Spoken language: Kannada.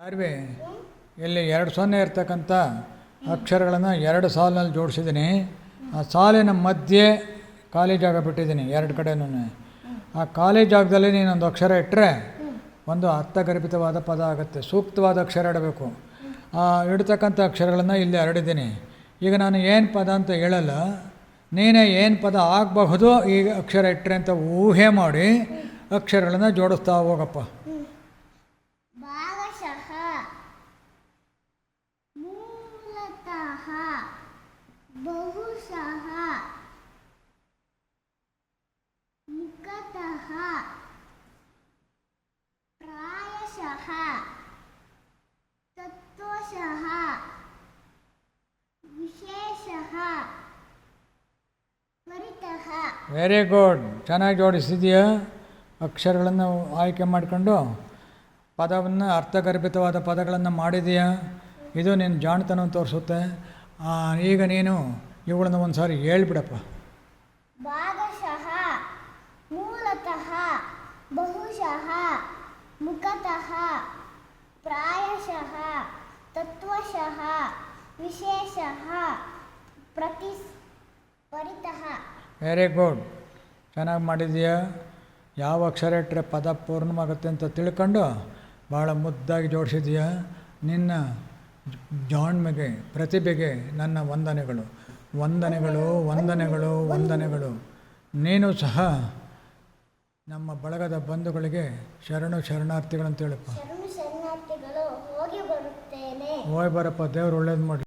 ಯಾರ್ವಿ ಇಲ್ಲಿ ಎರಡು ಸೊನ್ನೆ ಇರ್ತಕ್ಕಂಥ ಅಕ್ಷರಗಳನ್ನು ಎರಡು ಸಾಲಿನಲ್ಲಿ ಜೋಡಿಸಿದ್ದೀನಿ. ಆ ಸಾಲಿನ ಮಧ್ಯೆ ಖಾಲಿ ಜಾಗ ಬಿಟ್ಟಿದ್ದೀನಿ, ಎರಡು ಕಡೆನೂ ಆ ಖಾಲಿ ಜಾಗದಲ್ಲಿ ನೀನೊಂದು ಅಕ್ಷರ ಇಟ್ಟರೆ ಒಂದು ಅರ್ಥಗರ್ಭಿತವಾದ ಪದ ಆಗುತ್ತೆ, ಸೂಕ್ತವಾದ ಅಕ್ಷರ ಇಡಬೇಕು. ಆ ಇಡ್ತಕ್ಕಂಥ ಅಕ್ಷರಗಳನ್ನು ಇಲ್ಲಿ ಹರಡಿದ್ದೀನಿ. ಈಗ ನಾನು ಏನು ಪದ ಅಂತ ಹೇಳಲ್ಲ, ನೀನೇ ಏನು ಪದ ಆಗಬಹುದು ಈಗ ಅಕ್ಷರ ಇಟ್ಟರೆ ಅಂತ ಊಹೆ ಮಾಡಿ ಅಕ್ಷರಗಳನ್ನು ಜೋಡಿಸ್ತಾ ಹೋಗಪ್ಪ ಭಾಗಶಃ ಮೂಲತಃ ಬಹುಶಃ ಮುಖತಃ ಪ್ರಾಯಶಃ ತತ್ವಶಃ ವಿಶೇಷಃ ಪರಿತಃ. ವೆರಿ ಗುಡ್ ಚೆನ್ನಾಗಿ ಜೋಡಿಸಿದೆಯಾ? ಅಕ್ಷರಗಳನ್ನು ಆಯ್ಕೆ ಮಾಡಿಕೊಂಡು ಪದವನ್ನು ಅರ್ಥಗರ್ಭಿತವಾದ ಪದಗಳನ್ನು ಮಾಡಿದೆಯಾ? ಇದು ನಿನ್ನ ಜಾಣತನ ತೋರಿಸುತ್ತೆ. ಈಗ ನೀನು ಇವುಗಳನ್ನು ಒಂದು ಸಾರಿ ಹೇಳ್ಬಿಡಪ್ಪ. ಭಾಗಶಃ ಮೂಲತಃ ಬಹುಶಃ ಮುಖತಃ ಪ್ರಾಯಶಃ ತತ್ವಶಃ ವಿಶೇಷಃ ಪ್ರತಿ ಪರಿತಃ. ವೆರಿ ಗುಡ್ ಚೆನ್ನಾಗಿ ಮಾಡಿದೆಯಾ? ಯಾವ ಅಕ್ಷರ ಇಟ್ಟರೆ ಪದ ಪೂರ್ಣವಾಗುತ್ತೆ ಅಂತ ತಿಳ್ಕೊಂಡು ಭಾಳ ಮುದ್ದಾಗಿ ಜೋಡಿಸಿದೆಯಾ? ನಿನ್ನ ಜಾಣ್ಮೆಗೆ ಪ್ರತಿಭೆಗೆ ನನ್ನ ವಂದನೆಗಳು. ವಂದನೆಗಳು ವಂದನೆಗಳು ವಂದನೆಗಳು. ನೀನು ಸಹ ನಮ್ಮ ಬಳಗದ ಬಂಧುಗಳಿಗೆ ಶರಣು ಶರಣಾರ್ಥಿಗಳಂತ ಹೇಳಪ್ಪ ಹೋಗಿ ಬರಪ್ಪ ದೇವ್ರು ಒಳ್ಳೇದು ಮಾಡಿ.